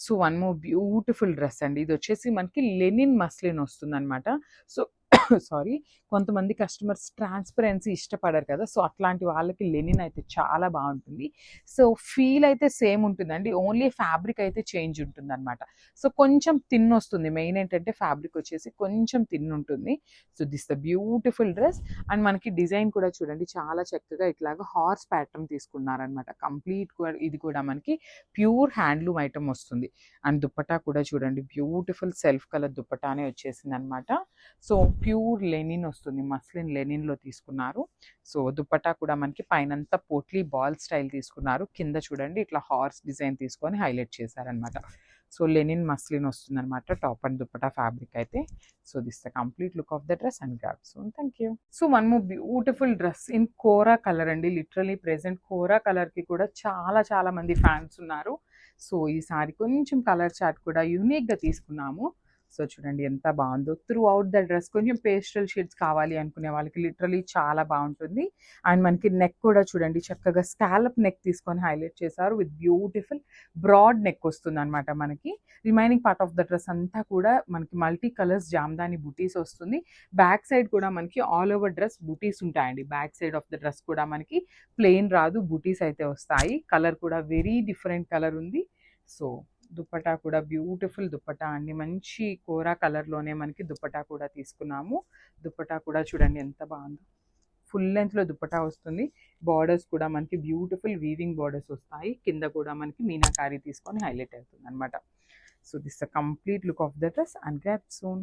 So one more beautiful dress అండి. ఇది వచ్చేసి మనకి లెనిన్ మస్లిన్ వస్తుంది అనమాట సో సారీ కొంతమంది కస్టమర్స్ ట్రాన్స్పరెన్సీ ఇష్టపడరు కదా సో అట్లాంటి వాళ్ళకి లెనిన్ అయితే చాలా బాగుంటుంది. సో ఫీల్ అయితే సేమ్ ఉంటుందండి ఓన్లీ ఫ్యాబ్రిక్ అయితే చేంజ్ ఉంటుంది అనమాట సో కొంచెం తిన్ వస్తుంది మెయిన్ ఏంటంటే ఫ్యాబ్రిక్ వచ్చేసి కొంచెం తిన్ ఉంటుంది. So this the beautiful dress. And మనకి డిజైన్ కూడా చూడండి చాలా చక్కగా ఇట్లాగా హార్స్ ప్యాటర్న్ తీసుకున్నారనమాట కంప్లీట్ ఇది కూడా మనకి ప్యూర్ హ్యాండ్లూమ్ ఐటమ్ వస్తుంది. అండ్ దుప్పటా కూడా చూడండి బ్యూటిఫుల్ సెల్ఫ్ కలర్ దుప్పటానే వచ్చేసింది అనమాట సో ప్యూర్ లెనిన్ వస్తుంది మస్లిన్ లెనిన్లో తీసుకున్నారు. సో దుప్పటా కూడా మనకి పైనంతా పోట్లీ బాల్ స్టైల్ తీసుకున్నారు. కింద చూడండి ఇట్లా హార్స్ డిజైన్ తీసుకొని హైలైట్ చేశారనమాట సో లెనిన్ మస్లిన్ వస్తుంది అనమాట టాప్ అండ్ దుప్పటా ఫ్యాబ్రిక్ అయితే. So this the complete look of the dress and grab so thank you. So మనము beautiful dress in kora colour అండి. లిటరలీ ప్రెసెంట్ కోరా కలర్కి కూడా చాలా చాలా మంది ఫ్యాన్స్ ఉన్నారు. సో ఈసారి కొంచెం కలర్ చార్ట్ కూడా యూనిక్గా తీసుకున్నాము. సో చూడండి ఎంత బాగుందో. త్రూ అవుట్ ద డ్రెస్ కొంచెం పేస్టల్ షేడ్స్ కావాలి అనుకునే వాళ్ళకి లిటరలీ చాలా బాగుంటుంది. అండ్ మనకి నెక్ కూడా చూడండి చక్కగా స్కాలప్ నెక్ తీసుకొని హైలైట్ చేశారు విత్ బ్యూటిఫుల్ బ్రాడ్ నెక్ వస్తుంది అనమాట మనకి. Remaining part of the dress అంతా కూడా మనకి మల్టీ కలర్స్ జామ్దాని బుటీస్ వస్తుంది. బ్యాక్ సైడ్ కూడా మనకి ఆల్ ఓవర్ డ్రెస్ బుటీస్ ఉంటాయండి. Back side of the dress కూడా మనకి ప్లెయిన్ రాదు బుటీస్ అయితే వస్తాయి. కలర్ కూడా వెరీ డిఫరెంట్ కలర్ ఉంది. సో దుప్పటా కూడా బ్యూటిఫుల్ దుప్పటా అండి. మంచి కోరా కలర్లోనే మనకి దుప్పటా కూడా తీసుకున్నాము. దుప్పటా కూడా చూడండి ఎంత బాగుందో. ఫుల్ లెంత్లో దుప్పటా వస్తుంది. బార్డర్స్ కూడా మనకి బ్యూటిఫుల్ వీవింగ్ బార్డర్స్ వస్తాయి. కింద కూడా మనకి మీనాకారి తీసుకొని హైలైట్ అవుతుంది అనమాట so this the complete look of the dress and grab son.